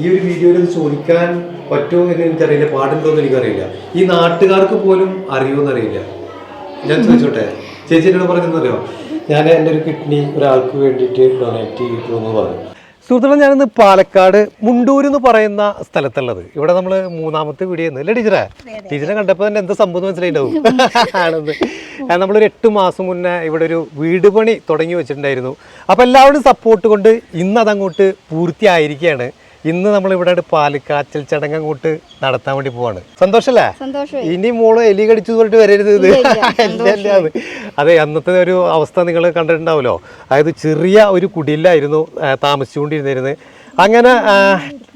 ഈ ഒരു വീഡിയോയിൽ ഇത് ചോദിക്കാൻ പറ്റുമോ എന്ന് എനിക്കറിയില്ല. പാടുണ്ടോ എന്ന് എനിക്കറിയില്ല. ഈ നാട്ടുകാർക്ക് പോലും അറിയുമോ അറിയില്ല ഞാൻ ചോദിച്ചോട്ടെ? ചേച്ചി എന്നോട് പറഞ്ഞെന്നറിയോ ഞാൻ എന്റെ ഒരു കിഡ്നി ഒരാൾക്ക് വേണ്ടിയിട്ട് ഡൊണേറ്റ് ചെയ്തിട്ടു എന്ന് പറഞ്ഞു. സുഹൃത്തുക്കളെ ഞാനിന്ന് പാലക്കാട് മുണ്ടൂർ എന്ന് പറയുന്ന സ്ഥലത്തുള്ളത്. ഇവിടെ നമ്മൾ മൂന്നാമത്തെ വീഡിയോ അല്ലേ ടീച്ചറെ? ടീച്ചറെ കണ്ടപ്പോൾ തന്നെ എന്താ സംഭവം എന്ന് മനസ്സിലായിട്ടുണ്ടാവും ആണെന്ന്. നമ്മളൊരു എട്ട് മാസം മുന്നേ ഇവിടെ ഒരു വീട് പണി തുടങ്ങി വെച്ചിട്ടുണ്ടായിരുന്നു. അപ്പോൾ എല്ലാവരും സപ്പോർട്ട് കൊണ്ട് ഇന്ന് അതങ്ങോട്ട് പൂർത്തിയായിരിക്കുകയാണ്. ഇന്ന് നമ്മൾ ഇവിടെ പാലിക്കാച്ചിൽ ചടങ്ങ് അങ്ങോട്ട് നടത്താൻ വേണ്ടി പോവാണ്. സന്തോഷല്ലേ? ഇനി മോൾ എലി കടിച്ചു പറഞ്ഞിട്ട് വരരുത് ഇത്. അതെ അന്നത്തെ ഒരു അവസ്ഥ നിങ്ങൾ കണ്ടിട്ടുണ്ടാവുമല്ലോ. അതായത് ചെറിയ ഒരു കുടിലായിരുന്നു താമസിച്ചുകൊണ്ടിരുന്നിരുന്നത്. അങ്ങനെ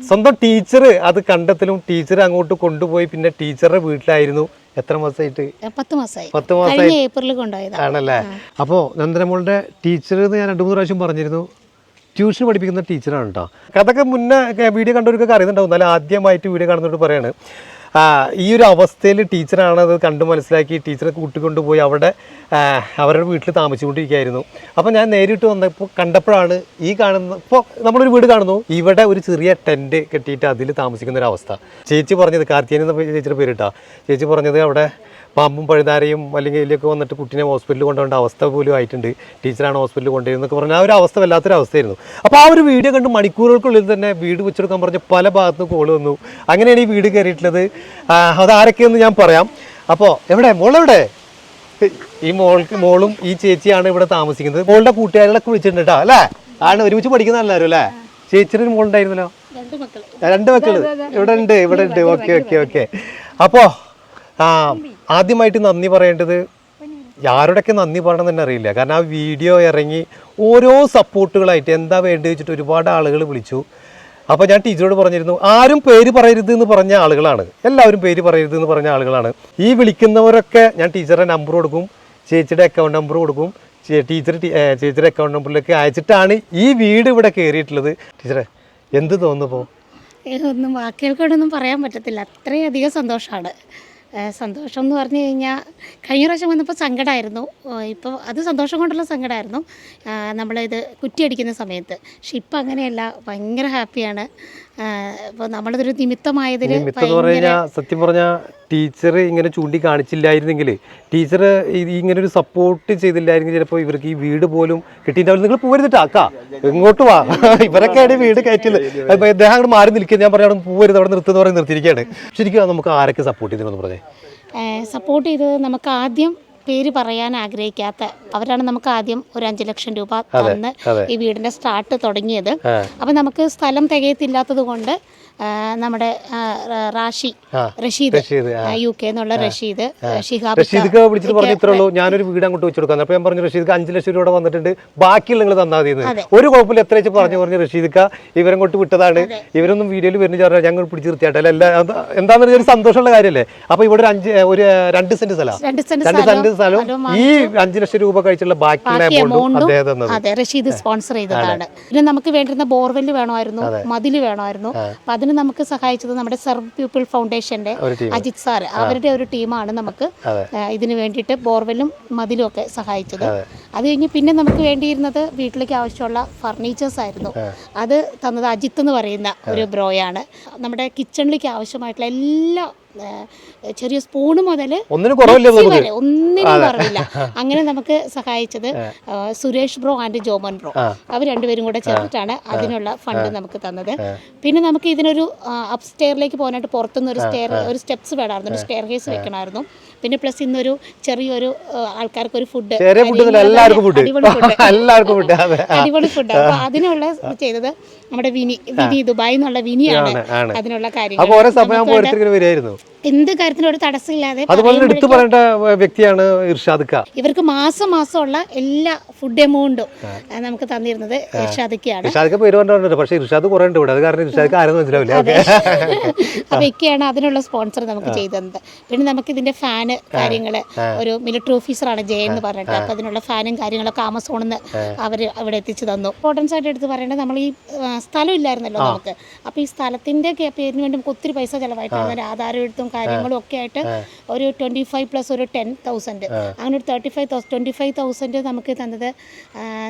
സ്വന്തം ടീച്ചർ അത് കണ്ടെത്തലും ടീച്ചർ അങ്ങോട്ട് കൊണ്ടുപോയി പിന്നെ ടീച്ചറുടെ വീട്ടിലായിരുന്നു. എത്ര മാസമായിട്ട്? പത്ത് മാസമായി. പത്ത് മാസമായി. കഴിഞ്ഞ ഏപ്രിലിൽ കൊണ്ടുപോയതാ. ആണല്ലേ? അപ്പോൾ നന്ദനമോളുടെ ടീച്ചർ എന്ന് ഞാൻ രണ്ടു മൂന്ന് പ്രാവശ്യം പറഞ്ഞിരുന്നു. ട്യൂഷൻ പഠിപ്പിക്കുന്ന ടീച്ചറാണ് കേട്ടോ അതൊക്കെ മുന്നേ വീഡിയോ കണ്ടവർക്കൊക്കെ അറിയുന്നുണ്ടാവും. എന്നാലും ആദ്യമായിട്ട് വീഡിയോ കാണുന്നവരോട് പറയാണ് ഈ ഒരു അവസ്ഥയിൽ ടീച്ചറാണ് അത് കണ്ട് മനസ്സിലാക്കി ടീച്ചറെ കൂട്ടിക്കൊണ്ടുപോയി അവിടെ അവരുടെ വീട്ടിൽ താമസിച്ചുകൊണ്ടിരിക്കുകയായിരുന്നു. അപ്പോൾ ഞാൻ നേരിട്ട് വന്നപ്പോൾ കണ്ടപ്പോഴാണ് ഈ കാണുന്ന ഇപ്പോൾ നമ്മളൊരു വീട് കാണുന്നു. ഇവിടെ ഒരു ചെറിയ ടെന്റ് കെട്ടിയിട്ട് അതിൽ താമസിക്കുന്ന ഒരു അവസ്ഥ. ചേച്ചി പറഞ്ഞത് കാർത്തിയൻ എന്ന ചേച്ചിയുടെ പേരിട്ടാ. ചേച്ചി പറഞ്ഞത് അവിടെ പാമ്പും പഴുതാരയും അല്ലെങ്കിൽ ഇതിലൊക്കെ വന്നിട്ട് കുട്ടീനെ ഹോസ്പിറ്റലിൽ കൊണ്ടുപോകേണ്ട അവസ്ഥ പോലും ആയിട്ടുണ്ട്. ടീച്ചറാണ് ഹോസ്പിറ്റലിൽ കൊണ്ടുവരുന്നൊക്കെ പറഞ്ഞാൽ ആ ഒരു അവസ്ഥ വല്ലാത്തൊരു അവസ്ഥയായിരുന്നു. അപ്പോൾ ആ ഒരു വീഡിയോ കണ്ട് മണിക്കൂറുകൾക്കുള്ളിൽ തന്നെ വീട് വെച്ചെടുക്കാൻ പറഞ്ഞ് പല ഭാഗത്തും കോൾ വന്നു. അങ്ങനെയാണ് ഈ വീട് കയറിയിട്ടുള്ളത്. അതാരൊക്കെയെന്ന് ഞാൻ പറയാം. അപ്പോൾ എവിടെ? മോളെവിടെ? ഈ മോൾക്ക് മോളും ഈ ചേച്ചിയാണ് ഇവിടെ താമസിക്കുന്നത്. മോളുടെ കൂട്ടുകാരികളൊക്കെ വിളിച്ചിട്ടുണ്ട് കേട്ടോ അല്ലേ? ആണ് ഒരുമിച്ച് പഠിക്കുന്ന എല്ലാവരും അല്ലേ? ചേച്ചിയുടെ ഒരു മോളുണ്ടായിരുന്നല്ലോ? രണ്ട് മക്കൾ. രണ്ട് മക്കൾ. ഇവിടെ ഉണ്ട് ഇവിടെ ഉണ്ട്. Okay okay okay. അപ്പോ ആ ആദ്യമായിട്ട് നന്ദി പറയേണ്ടത് ആരോടൊക്കെ നന്ദി പറയണം തന്നെ അറിയില്ല. കാരണം ആ വീഡിയോ ഇറങ്ങി ഓരോ സപ്പോർട്ടുകളായിട്ട് എന്താ വേണ്ടത് വെച്ചിട്ട് ഒരുപാട് ആളുകൾ വിളിച്ചു. അപ്പോൾ ഞാൻ ടീച്ചറോട് പറഞ്ഞിരുന്നു ആരും പേര് പറയരുത് എന്ന് പറഞ്ഞ ആളുകളാണ്. എല്ലാവരും പേര് പറയരുത് എന്ന് പറഞ്ഞ ആളുകളാണ്. ഈ വിളിക്കുന്നവരൊക്കെ ഞാൻ ടീച്ചറുടെ നമ്പർ കൊടുക്കും ചേച്ചിയുടെ അക്കൗണ്ട് നമ്പർ കൊടുക്കും ടീച്ചർ ചേച്ചിയുടെ അക്കൗണ്ട് നമ്പറിലേക്ക് അയച്ചിട്ടാണ് ഈ വീട് ഇവിടെ കയറിയിട്ടുള്ളത് ടീച്ചറെ എന്ത് തോന്നുന്നു ഒന്നും വാക്കുകൾക്കൊണ്ടൊന്നും പറയാൻ പറ്റത്തില്ല. അത്രയധികം സന്തോഷമാണ് സന്തോഷം എന്ന് പറഞ്ഞു കഴിഞ്ഞാൽ കഴിഞ്ഞ പ്രാവശ്യം വന്നപ്പോൾ സങ്കടമായിരുന്നു ഇപ്പോൾ അത് സന്തോഷം കൊണ്ടുള്ള സങ്കടമായിരുന്നു നമ്മളിത് കുറ്റിയടിക്കുന്ന സമയത്ത്. പക്ഷെ ഇപ്പം അങ്ങനെയല്ല. ഭയങ്കര ഹാപ്പിയാണ്. ഇപ്പോൾ നമ്മളിതൊരു നിമിത്തമായതിൽ സത്യം പറഞ്ഞാൽ ടീച്ചർ ഇങ്ങനെ ചൂണ്ടി കാണിച്ചില്ലായിരുന്നെങ്കിൽ ടീച്ചർ ഇങ്ങനെ ഒരു സപ്പോർട്ട് ചെയ്തില്ലായിരുന്നെങ്കിൽ ചിലപ്പോൾ ഇവർക്ക് ഈ വീട് പോലും കിട്ടിയിട്ടുണ്ടാവില്ല നിങ്ങൾ പോരുന്നിട്ട് അക്കാ എങ്ങോട്ട് വാ. ഇവരൊക്കെയാണ് വീട് കയറ്റുന്നത് അപ്പോൾ ഇദ്ദേഹം അങ്ങോട്ട് മാറി നിൽക്കുക ഞാൻ പറഞ്ഞു പോരുത് അവിടെ നിർത്തുന്ന പറഞ്ഞ് നിർത്തിയിരിക്കുകയാണ്. ശരിക്കും നമുക്ക് ആരൊക്കെ സപ്പോർട്ട് ചെയ്തിരുന്നു പറഞ്ഞേ? സപ്പോർട്ട് ചെയ്തത് നമുക്ക് ആദ്യം പേര് പറയാൻ ആഗ്രഹിക്കാത്ത അവരാണ് നമുക്ക് ആദ്യം ഒരു അഞ്ചു ലക്ഷം രൂപ തന്ന് ഈ വീടിന്റെ സ്റ്റാർട്ട് തുടങ്ങിയത്. അപ്പൊ നമുക്ക് സ്ഥലം തികയത്തില്ലാത്തത് കൊണ്ട് നമ്മുടെ റാഷി റഷീദ് റഷീദ്, യു കെ എന്നുള്ള റഷീദ് ഷിഹാബ് റഷീദ്ക്ക് വിളിച്ചിട്ട് പറഞ്ഞു ഇത്രേ ഉള്ളൂ ഞാനൊരു വീട് അങ്ങോട്ട് വെച്ചു കൊടുക്കാൻ അപ്പൊ ഞാൻ പറഞ്ഞു റഷീദ് അഞ്ച് ലക്ഷം രൂപ വന്നിട്ടുണ്ട്. ബാക്കിയുള്ള നിങ്ങൾ തന്നാൽ മതി ഒരു കുഴപ്പമില്ല. എത്ര വെച്ച് പറഞ്ഞു പറഞ്ഞു റഷീദ്ക്ക ഇവരങ്ങോട്ട് വിട്ടതാണ്. ഇവരൊന്നും വീഡിയോയിൽ വരുന്ന പറഞ്ഞാൽ ഞങ്ങൾ പിടിച്ച് നിർത്തിയാട്ടല്ല എല്ലാ എന്താന്ന് പറഞ്ഞാൽ ഒരു സന്തോഷമുള്ള കാര്യമല്ലേ? അപ്പൊ ഇവിടെ ഒരു അഞ്ച് ഒരു രണ്ട് സെന്റ് സ്ഥലം. രണ്ട് സെന്റ് സ്ഥലവും ഈ അഞ്ച് ലക്ഷം രൂപ കഴിച്ചുള്ള ബാക്കിയുള്ള ബാക്കി എമൗണ്ടും അതെ റഷീദ് സ്പോൺസർ ചെയ്തതാണ്. പിന്നെ നമുക്ക് വേണ്ടിരുന്ന ബോർവെൽ വേണമായിരുന്നു മതിൽ വേണമായിരുന്നു. അപ്പൊ അതിന് നമുക്ക് സഹായിച്ചത് നമ്മുടെ സെർവ് പീപ്പിൾ ഫൗണ്ടേഷന്റെ അജിത് സാർ അവരുടെ ഒരു ടീമാണ് നമുക്ക് ഇതിനു വേണ്ടിയിട്ട് ബോർവെല്ലും മതിലും ഒക്കെ സഹായിച്ചത്. അത്. കഴിഞ്ഞ് പിന്നെ നമുക്ക് വേണ്ടിയിരുന്നത് വീട്ടിലേക്ക് ആവശ്യമുള്ള ഫർണിച്ചേഴ്സ് ആയിരുന്നു. അത് തന്നത് അജിത്ത് എന്ന് പറയുന്ന ഒരു ബ്രോയാണ് നമ്മുടെ കിച്ചണിലേക്ക് ആവശ്യമായിട്ടുള്ള എല്ലാ ചെറിയ സ്പൂണ് മുതൽ ഒന്നിനും കുറവില്ല ഒന്നിനും അങ്ങനെ നമുക്ക് സഹായിച്ചത് Suresh bro and Joman bro. അവർ രണ്ടുപേരും കൂടെ ചേർന്നിട്ടാണ് അതിനുള്ള ഫണ്ട് നമുക്ക് തന്നത്. പിന്നെ നമുക്ക് ഇതിനൊരു അപ് സ്റ്റെയറിലേക്ക് പോകാനായിട്ട് പുറത്തുനിന്ന് ഒരു സ്റ്റെയർ ഒരു സ്റ്റെപ്സ് വേണമായിരുന്നു. ഒരു സ്റ്റെയർ കേസ് വെക്കണമായിരുന്നു. പിന്നെ പ്ലസ് ഇന്നൊരു ചെറിയൊരു ആൾക്കാർക്ക് ഒരു ഫുഡ് അടിപൊളി ഫുഡ് അപ്പൊ അതിനുള്ള ചെയ്തത് നമ്മുടെ വിനി വിനി ദുബായ് എന്നുള്ള വിനിയാണ്. അതിനുള്ള കാര്യങ്ങൾ. എന്ത് കാര്യത്തിനും ഒരു തടസ്സമില്ലാതെ അതുപോലെ എടുത്തു പറയേണ്ട വ്യക്തിയാണ് ഇർഷാദ് ഖാ. ഇവർക്ക് മാസം മാസമുള്ള എല്ലാ ഫുഡ് എമൗണ്ടും നമുക്ക് തന്നിരുന്നത് ഇർഷാദ് പേര് പറഞ്ഞിട്ടുണ്ട് പക്ഷേ ഇർഷാദ് കുറെ ഉണ്ട് ഇവിടെ. അത് കാരണം ഇർഷാദ് ആരും മനസ്സിലാവില്ല. അപ്പൊ ഇക്കയാണ് അതിനുള്ള സ്പോൺസർ നമുക്ക് ചെയ്തത് പിന്നെ നമുക്ക് ഇതിന്റെ ഫാന് കാര്യങ്ങൾ ഒരു മിലിറ്ററി ഓഫീസറാണ് ജയ എന്ന് പറഞ്ഞിട്ട്. അപ്പൊ അതിനുള്ള ഫാനും കാര്യങ്ങളൊക്കെ ആമസോണിൽ നിന്ന് അവർ അവിടെ എത്തിച്ചു തന്നു. ഇമ്പോർട്ടൻസ് ആയിട്ട് എടുത്ത് പറയേണ്ടത് നമ്മൾ ഈ സ്ഥലം ഇല്ലായിരുന്നല്ലോ നമുക്ക്. അപ്പൊ ഈ സ്ഥലത്തിന്റെ പേരിന് വേണ്ടി നമുക്ക് ഒത്തിരി പൈസ ചെലവായിട്ടാണ് ഒരു ആധാരയുടെ എഴുത്തും കാര്യങ്ങളും ഒക്കെ ആയിട്ട് ഒരു ട്വന്റി ഫൈവ് പ്ലസ് ഒരു ടെൻ തൗസൻഡ് അങ്ങനെ ഒരു thirty five thousand twenty five thousand നമുക്ക് തന്നത്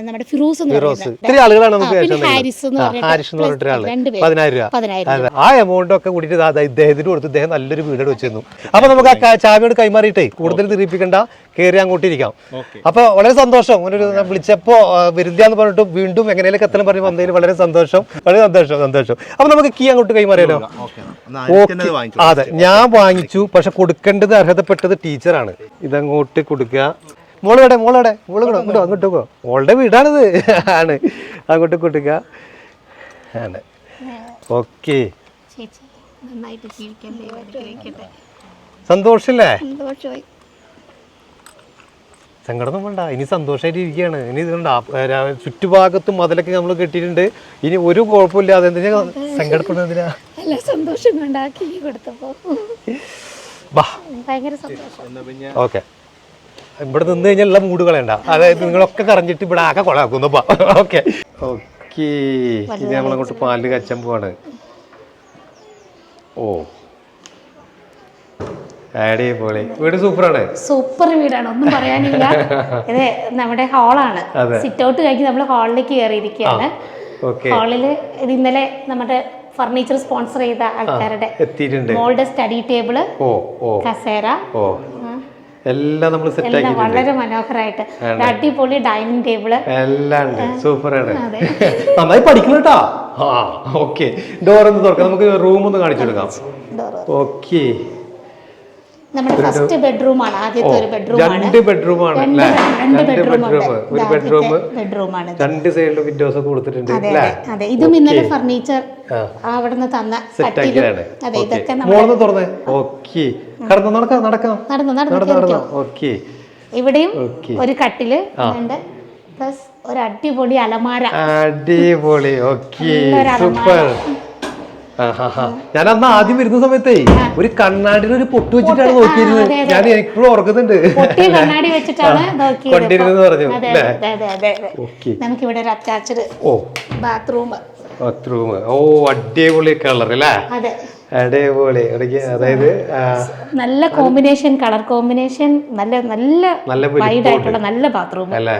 നമ്മുടെ ഫിറൂസ് എന്ന് പറയുന്നത് ആളുകളാണ് നമുക്ക് ആ, ഹാരിസ് എന്ന് പറഞ്ഞിട്ട്. ആ എമൗണ്ട് ഒക്കെ കൂടിയിട്ട് ഇദ്ദേഹത്തിന് കൊടുത്ത് ഇദ്ദേഹം നല്ലൊരു വീട് വെച്ചിരുന്നു. അപ്പൊ നമുക്ക് ആ ചാവിയോട് കൈമാറിയിട്ടേ കൂടുതൽ തിരിപ്പിക്കണ്ട കയറി അങ്ങോട്ട് ഇരിക്കാം അപ്പൊ വളരെ സന്തോഷം. അങ്ങനെ ഒരു വിളിച്ചപ്പോ വരുന്ന എന്ന് പറഞ്ഞിട്ട് വീണ്ടും എങ്ങനെയൊക്കെ എത്തണം പറഞ്ഞ് വന്നതിൽ വളരെ സന്തോഷം. വളരെ സന്തോഷം സന്തോഷം. അപ്പൊ നമുക്ക് കീ അങ്ങോട്ട് കൈമാറിയാലോ? ഓക്കെ അതെ ഞാൻ വാങ്ങിച്ചു. പക്ഷെ കൊടുക്കേണ്ടത് അർഹതപ്പെട്ടത് ടീച്ചറാണ് ഇതങ്ങോട്ട് കൊടുക്കുക. മോളവിടെ മോളവിടെ മോൾ അങ്ങോട്ടോ അങ്ങോട്ട് മോളുടെ വീടാണിത്. ആണ്. അങ്ങോട്ട് കൊടുക്കുക. ആണ്. ഓക്കെ. സന്തോഷല്ലേ? സന്തോഷമായി സങ്കടം വേണ്ട ഇനി സന്തോഷമായിട്ട് ഇരിക്കുകയാണ് ഇനി ഇതുകൊണ്ട് ചുറ്റുഭാഗത്തും മതിലൊക്കെ നമ്മൾ കെട്ടിയിട്ടുണ്ട്. ഇനി ഒരു കുഴപ്പമില്ലാതെ എന്തിനാ സങ്കടപ്പെടുന്നതിനാ സന്തോഷം കൊണ്ടാക്കി കൊടുത്തപ്പോൾ ബാ. സന്തോഷം. ഓക്കെ. ഇവിടെ നിന്ന് കഴിഞ്ഞാൽ ഉള്ള മൂട് കളയണ്ട. അതായത് നിങ്ങളൊക്കെ കറഞ്ഞിട്ട് ഇവിടെ ആകെ കൊളാക്കുന്നു ഓക്കെ. ഓക്കെ. ഇനി നമ്മളങ്ങോട്ട് പാലിൽ കച്ചാൻ പോവാണ്. ഓ. അടിപൊളി. വീട് സൂപ്പറാണ്? സൂപ്പർ വീടാണ്. ഒന്നും പറയാനില്ല. ഇത് നമ്മുടെ ഹാളാണ്. സിറ്റ് ഔട്ട് കഴിഞ്ഞ് നമ്മൾ ഹാളിലേക്ക് കയറിയിരിക്കുകയാണ്. ഹാളിൽ ഇത് ഇന്നലെ നമ്മുടെ ഫർണിച്ചർ സ്പോൺസർ ചെയ്ത ആൾക്കാരുടെ മോളുടെ സ്റ്റഡി ടേബിൾ കസേര. എല്ലാം നമ്മൾ സെറ്റ് ആക്കി വളരെ മനോഹരമായിട്ട് അടിപൊളി ഡൈനിങ് ടേബിൾ എല്ലാം ഉണ്ട്. സൂപ്പറാണ്. അതെ. നന്നായി പഠിക്കണം കേട്ടോ. ആ ഓക്കെ. ഡോർ ഒന്ന് തുറക്കാം. നമുക്ക് റൂം ഒന്ന് കാണിച്ചു കൊടുക്കാം. ഓക്കെ. നമ്മുടെ ഫസ്റ്റ് ആദ്യത്തെ ഒരു രണ്ട് രണ്ട് ബെഡ്റൂം ഒരു ബെഡ്റൂം രണ്ട് സൈഡിലും വിൻഡോസ് ഒക്കെ കൊടുത്തിട്ടുണ്ട് അതെ അതെ ഇതും ഇന്നലെ ഫർണിച്ചർ അവിടുന്ന് തന്ന അതെ ഇതൊക്കെ നമ്മൾ മോളൊന്ന് തുറന്നേ. ഓക്കെ കടന്നു നടക്കാം നടക്കാം. നടന്നു നടന്നു നടന്നു ഓക്കെ ഇവിടെയും ഒരു കട്ടിൽ ഉണ്ട്. പ്ലസ് ഒരു അടിപൊളി അലമാര. അടിപൊളി. ഓക്കെ സൂപ്പർ ഞാൻ അന്ന് ആദ്യം വരുന്ന സമയത്തേ ഒരു കണ്ണാടിയിൽ ഒരു പൊട്ട് വെച്ചിട്ടാണ് നോക്കിയിരുന്നത്. ഞാൻ എപ്പോഴും ഓർക്കുന്നുണ്ട്. കണ്ണാടി വെച്ചിട്ടാണ് കൊണ്ടിരുന്നെന്ന് പറഞ്ഞു. നമുക്ക് ഇവിടെ ഒരു അറ്റാച്ച്ഡ് ഓ. ബാത്റൂം ബാത്റൂം ഓ അടിപൊളി കളർ അല്ലേ? അടിപൊളി. അതായത് നല്ല കോമ്പിനേഷൻ കളർ കോമ്പിനേഷൻ നല്ല നല്ല നല്ല വൈഡ് ആയിട്ടുള്ള നല്ല ബാത്റൂം അല്ലേ?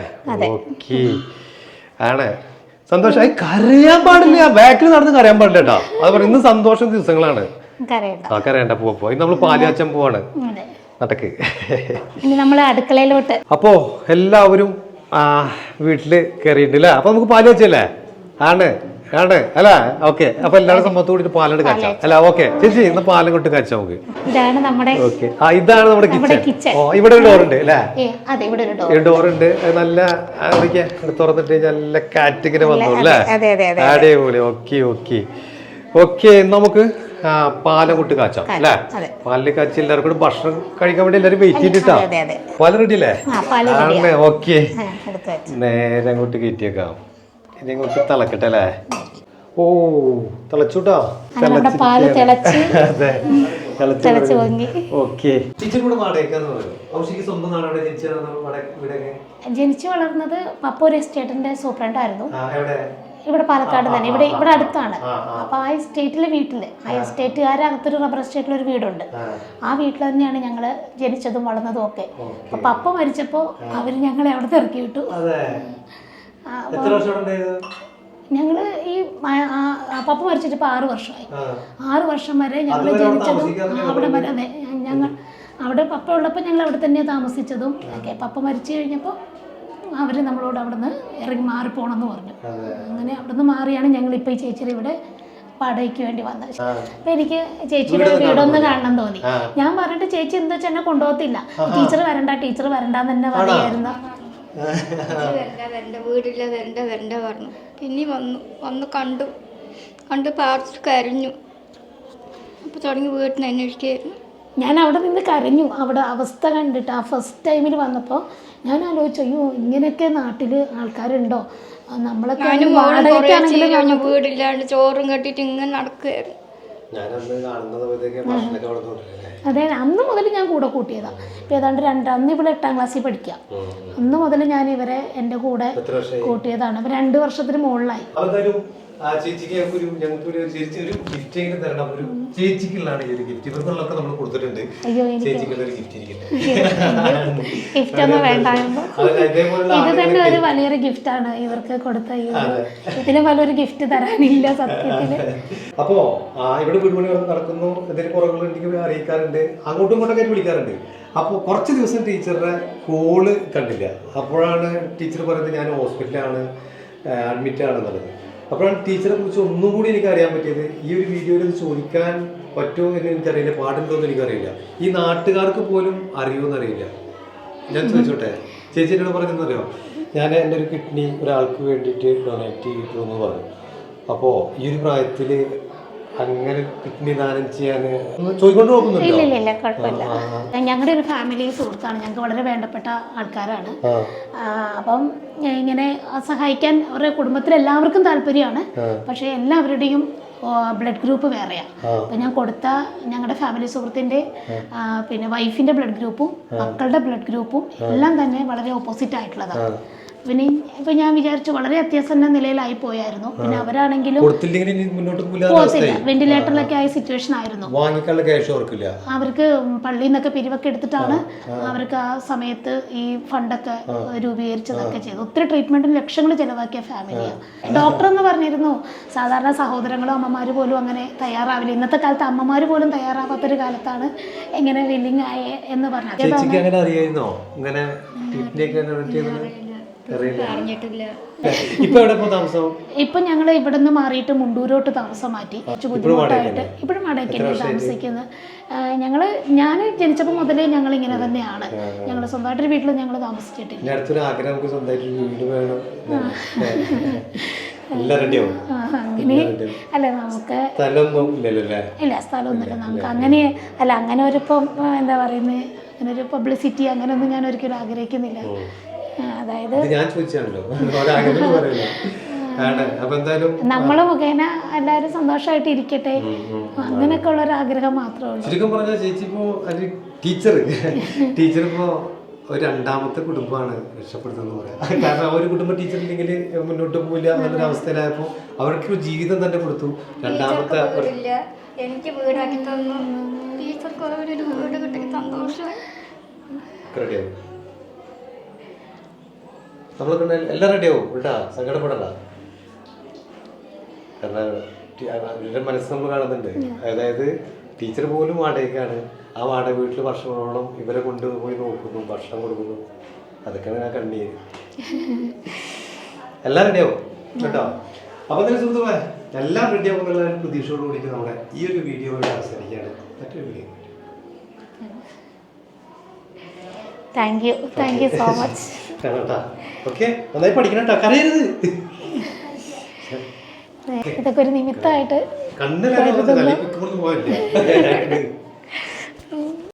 ആണ്. സന്തോഷം. അത് കരയാൻ പാടില്ല. ബാക്കിൽ നടന്ന് കരയാൻ പാടില്ല കേട്ടോ അത് പറയും ഇന്ന് സന്തോഷം ദിവസങ്ങളാണ്. കരയണ്ട. ആ കരയണ്ട പോവാ ഇന്ന് നമ്മൾ പാലിയാച്ചൻ പോവാണ്. നടക്ക് നമ്മൾ അടുക്കളയിലോട്ട്. അപ്പോ എല്ലാവരും വീട്ടിൽ കയറിയിട്ടില്ല അപ്പൊ നമുക്ക് പാലിയാച്ചല്ലേ ആണ് ആണ് അല്ല ഓക്കെ. അപ്പൊ എല്ലാവരും സമ്മതത്തോട് കൂടി പാലോട് കച്ചാം. അല്ല ഓക്കെ. ചേച്ചി ഇന്ന് പാലും കൊണ്ട് കച്ചാം നമുക്ക്. ഇതാണ് നമ്മുടെ ഓക്കെ. ആ ഇതാണ് നമ്മുടെ കിച്ചൺ ഓ ഇവിടെ ഒരു ഡോർ ഉണ്ട് അല്ലേ? അതെ ഇവിടെ ഒരു ഡോർ ഡോർ ഉണ്ട്. നല്ല അതൊക്കെ തുറന്നിട്ട് നല്ല കാറ്റ് ഇങ്ങനെ വന്നു അല്ലേ? അടിപൊളി. Okay okay. ഓക്കെ നമുക്ക് പാലം കൊട്ട് കാച്ചാം അല്ലേ? പാലിൽ കാച്ചി എല്ലാവർക്കും കൂടി ഭക്ഷണം കഴിക്കാൻ വേണ്ടി എല്ലാവരും വെയിറ്റ് ചെയ്തിട്ടാ? പാൽ റെഡി അല്ലേ? ഓക്കെ. നേരെ അങ്ങോട്ട് കയറ്റിയേക്കാം. അങ്ങോട്ട് തിളക്കട്ടെ അല്ലേ? ഓ തിളച്ചുട്ടോ? അങ്ങനെ നമ്മുടെ പാൽ തിളച്ച് അതെ തിളച്ച് പൊങ്ങി. ഓക്കെ. ജനിച്ചു വളർന്നത് പപ്പോർ എസ്റ്റേറ്റിന്റെ സൂപ്രണ്ടായിരുന്നു ആ എവിടെ? ഇവിടെ പാലക്കാട് തന്നെ. ഇവിടെ ഇവിടെ അടുത്താണ്. അപ്പൊ ആ എസ്റ്റേറ്റിലെ വീട്ടിൽ ആ എസ്റ്റേറ്റുകാരെ അകത്തൊരു റബ്ബർ എസ്റ്റേറ്റിൽ ഒരു വീടുണ്ട്. ആ. വീട്ടിൽ തന്നെയാണ് ഞങ്ങൾ ജനിച്ചതും വളർന്നതും ഒക്കെ. അപ്പൊ പപ്പ മരിച്ചപ്പോ അവർ ഞങ്ങളെ അവിടെ ഇറക്കി വിട്ടു. എത്ര വർഷം ഞങ്ങൾ ഈ പപ്പ മരിച്ചിട്ട് ഇപ്പൊ ആറ് വർഷമായി. ആറു വർഷം വരെ ഞങ്ങൾ ജനിച്ചതും അവിടെ വരെ അതെ ഞങ്ങൾ അവിടെ പപ്പ ഉള്ളപ്പോൾ ഞങ്ങൾ അവിടെ തന്നെ താമസിച്ചതും. ഒക്കെ പപ്പ മരിച്ചു കഴിഞ്ഞപ്പോൾ അവർ നമ്മളോട് അവിടെ നിന്ന് ഇറങ്ങി മാറിപ്പോണമെന്ന് പറഞ്ഞു. അങ്ങനെ അവിടെ നിന്ന് മാറിയാണ് ഞങ്ങൾ ഇപ്പോൾ ഈ ചേച്ചിയുടെ ഇവിടെ വാടകയ്ക്ക് വേണ്ടി വന്നത്. അപ്പൊ അപ്പം എനിക്ക് ചേച്ചിയുടെ വീടൊന്ന് കാണണം തോന്നി. ഞാൻ പറഞ്ഞിട്ട് ചേച്ചി എന്താ വെച്ചാൽ എന്നെ കൊണ്ടുപോകത്തില്ല. ടീച്ചർ വരണ്ട ടീച്ചർ വരണ്ടെന്ന് തന്നെ പറയായിരുന്നു വരണ്ട വരണ്ട വീടില്ല വരണ്ട വരണ്ട പറഞ്ഞു. പിന്നെ വന്നു വന്ന് കണ്ടു. കണ്ട് പാർത്ത് കരഞ്ഞു. അപ്പോൾ തുടങ്ങി വീട്ടിൽ അന്വേഷിക്കായിരുന്നു ഞാൻ അവിടെ നിന്ന് കരഞ്ഞു. അവിടെ അവസ്ഥ കണ്ടിട്ട് ആ ഫസ്റ്റ് ടൈമിൽ വന്നപ്പോൾ ഞാൻ ആലോചിച്ചു അയ്യോ ഇങ്ങനെയൊക്കെ നാട്ടിൽ ആൾക്കാരുണ്ടോ? നമ്മളൊക്കെ വീടില്ലാണ്ട് ചോറും കെട്ടിയിട്ട് ഇങ്ങനെ നടക്കുകയായിരുന്നു. അതെ അന്ന് മുതൽ ഞാൻ കൂടെ കൂട്ടിയതാ. ഏതാണ്ട് രണ്ട് അന്ന് ഇവിടെ എട്ടാം ക്ലാസ്സിൽ പഠിക്കാം. അന്ന് മുതൽ ഞാൻ ഇവരെ എന്റെ കൂടെ കൂട്ടിയതാണ്. അപ്പൊ രണ്ട് വർഷത്തിന് മുകളിലായി. ചേച്ചിക്ക് ഞങ്ങൾക്ക് ഒരു ചേച്ചി ഒരു ഗിഫ്റ്റ് തരണം. ഒരു ചേച്ചിക്കുള്ളതാണ് ഈ ഒരു ഗിഫ്റ്റ് ഇവർക്കുള്ളതൊക്കെ നമ്മൾ കൊടുത്തിട്ടുണ്ട്. ഒരു ഗിഫ്റ്റ് ഗിഫ്റ്റ് ഒന്നും വേണ്ട ഇത് തന്നെ ഒരു വലിയൊരു ആണ് ഇവർക്ക് കൊടുത്ത ഇതിന് വലിയൊരു ഗിഫ്റ്റ് തരാനില്ല സത്യത്തിൽ. അപ്പോ ഇവിടെ വീട് പണി നടക്കുന്നു. എന്തെങ്കിലും കുറവുകൾ ഉണ്ടെങ്കിൽ അറിയിക്കാറുണ്ട്. അങ്ങോട്ടും ഇങ്ങോട്ടൊക്കെ വിളിക്കാറുണ്ട്. അപ്പോൾ കുറച്ച് ദിവസം ടീച്ചറുടെ കോൾ കണ്ടില്ല. അപ്പോഴാണ് ടീച്ചർ പറയുന്നത് ഞാൻ ഹോസ്പിറ്റലാണ് അഡ്മിറ്റ് ആണെന്നുള്ളത്. അപ്പോഴാണ് ടീച്ചറെ കുറിച്ച് ഒന്നും കൂടി എനിക്ക് അറിയാൻ പറ്റിയത്. ഈ ഒരു വീഡിയോയിൽ ഇത് ചോദിക്കാൻ പറ്റുമോ എന്ന് എനിക്കറിയില്ല പാടുണ്ടോ എന്ന് എനിക്കറിയില്ല ഈ നാട്ടുകാർക്ക് പോലും അറിയുമെന്നറിയില്ല ഞാൻ ചോദിച്ചോട്ടെ? ചേച്ചി എന്നോട് പറഞ്ഞെന്നറിയോ ഞാൻ എന്റെ ഒരു കിഡ്നി ഒരാൾക്ക് വേണ്ടിയിട്ട് ഡൊണേറ്റ് ചെയ്തു എന്ന് പറഞ്ഞു. അപ്പോൾ ഈ ഒരു പ്രായത്തിൽ അങ്ങനെ കിഡ്നി ദാനം ചെയ്യാൻ ചോദിക്കൊണ്ട് ഇല്ല ഇല്ല ഇല്ല കുഴപ്പമില്ല. ഞങ്ങളുടെ ഒരു ഫാമിലി സുഹൃത്താണ്. ഞങ്ങൾക്ക് വളരെ വേണ്ടപ്പെട്ട ആൾക്കാരാണ്. ആ. അപ്പം ഇങ്ങനെ സഹായിക്കാൻ അവരുടെ കുടുംബത്തിൽ എല്ലാവർക്കും താല്പര്യമാണ്. പക്ഷേ എല്ലാവരുടെയും ബ്ലഡ് ഗ്രൂപ്പ് വേറെയാ. അപ്പം ഞാൻ കൊടുത്ത ഞങ്ങളുടെ ഫാമിലി സുഹൃത്തിന്റെ ആ, പിന്നെ വൈഫിന്റെ ബ്ലഡ് ഗ്രൂപ്പും മക്കളുടെ ബ്ലഡ് ഗ്രൂപ്പും എല്ലാം തന്നെ വളരെ ഓപ്പോസിറ്റ് ആയിട്ടുള്ളതാണ്. പിന്നെ ഇപ്പൊ ഞാൻ വിചാരിച്ചു വളരെ അത്യാസന്ന നിലയിലായി പോയായിരുന്നു. പിന്നെ അവരാണെങ്കിലും പോകത്തില്ല. വെന്റിലേറ്ററിലൊക്കെ ആയ സിറ്റുവേഷൻ ആയിരുന്നു. അവർക്ക് പള്ളിയിൽ നിന്നൊക്കെ പിരിവൊക്കെ എടുത്തിട്ടാണ് അവർക്ക് ആ സമയത്ത് ഈ ഫണ്ടൊക്കെ രൂപീകരിച്ചതൊക്കെ ചെയ്തു ഒത്തിരി ട്രീറ്റ്മെന്റിന് ലക്ഷങ്ങൾ ചെലവാക്കിയ ഫാമിലിയാണ് ഡോക്ടർ എന്ന് പറഞ്ഞിരുന്നു. സാധാരണ സഹോദരങ്ങളും അമ്മമാര് പോലും അങ്ങനെ തയ്യാറാവില്ല. ഇന്നത്തെ കാലത്ത് അമ്മമാർ പോലും തയ്യാറാവാത്തൊരു കാലത്താണ് എങ്ങനെ വില്ലിങ് ആയേ എന്ന് പറഞ്ഞത്. അറിഞ്ഞിട്ടില്ല. ഇപ്പൊ എവിടെ പോ താമസം? ഇപ്പൊ ഞങ്ങൾ ഇവിടെ നിന്ന് മാറിയിട്ട് മുണ്ടൂരോട്ട് താമസം മാറ്റി. കുറച്ച് ബുദ്ധിമുട്ടായിട്ട് ഇപ്പോഴും തന്നെ താമസിക്കുന്നത് ഞങ്ങൾ ഞാൻ ജനിച്ചപ്പോൾ മുതലേ ഞങ്ങൾ ഇങ്ങനെ തന്നെയാണ്. ഞങ്ങൾ സ്വന്തമായിട്ടൊരു വീട്ടിൽ ഞങ്ങൾ താമസിച്ചിട്ടില്ല. അടുത്തൊരു ആഗ്രഹം നമുക്ക് വീട് വേണം. അങ്ങനെ അല്ല നമുക്ക് ഇല്ല സ്ഥലമൊന്നുമില്ല. നമുക്ക് അങ്ങനെ അല്ല അങ്ങനെ ഒരു ഇപ്പം എന്താ പറയുന്നത് അങ്ങനെ ഒരു പബ്ലിസിറ്റി അങ്ങനെയൊന്നും ഞാൻ ഒരിക്കലും ആഗ്രഹിക്കുന്നില്ല. അതായത് ഞാൻ ചോദിച്ചാണല്ലോ. നമ്മൾ മുഖേന എല്ലാവരും സന്തോഷമായിട്ട് ഇരിക്കട്ടെ അങ്ങനെയൊക്കെ ഉള്ള ഒരു ആഗ്രഹം മാത്രമേ ഉള്ളൂ. ചുരുക്കം പറഞ്ഞാൽ ചേച്ചി ഇപ്പോ ഒരു ടീച്ചർ ടീച്ചർ ഇപ്പോ ഒരു രണ്ടാമത്തെ കുടുംബമാണ് രക്ഷപ്പെടുത്തുന്നത് പറയാം. കാരണം ആ ഒരു കുടുംബ ടീച്ചർ ഇല്ലെങ്കിൽ മുന്നോട്ട് പോവില്ല എന്നൊരു അവസ്ഥയിലായപ്പോ അവർക്ക് ഒരു ജീവിതം തന്നെ കൊടുത്തു. രണ്ടാമത്തെ എനിക്ക് വീടാക്കി തന്നു. ടീച്ചർക്ക് ഒരു വീട് കിട്ടി. സന്തോഷം. റെഡിയാവും നമ്മളൊക്കെ എല്ലാം റെഡിയാവും വിട്ടാ സങ്കടപ്പെടണ്ട. കാരണം ഇവരുടെ മനസ്സ് നമ്മൾ കാണുന്നുണ്ട്. അതായത് ടീച്ചർ പോലും വാടകയ്ക്കാണ്. ആ വാടക വീട്ടിൽ വർഷങ്ങളോളം ഇവരെ കൊണ്ടുപോയി നോക്കുന്നു ഭക്ഷണം കൊടുക്കുന്നു. അതൊക്കെയാണ് ഞാൻ. കണ്ണീര് എല്ലാം റെഡിയാവും കേട്ടോ? അപ്പൊ തന്നെ സുഹൃത്തുക്കളെ എല്ലാം റെഡിയാവും എന്നുള്ള പ്രതീക്ഷയോട് കൂടിയിട്ട് നമ്മുടെ ഈ ഒരു വീഡിയോ അവസാനിക്കാണ് അവസാനിക്കുകയാണ്. മറ്റൊരു video thank you thank you so much okay നന്നായി പഠിക്കണം കേട്ടോ കരയരുത്. ഇതൊക്കെ ഒരു നിമിത്തമായിട്ട് കണ്ണിലാണ് പോയല്ലേ പോയില്ല?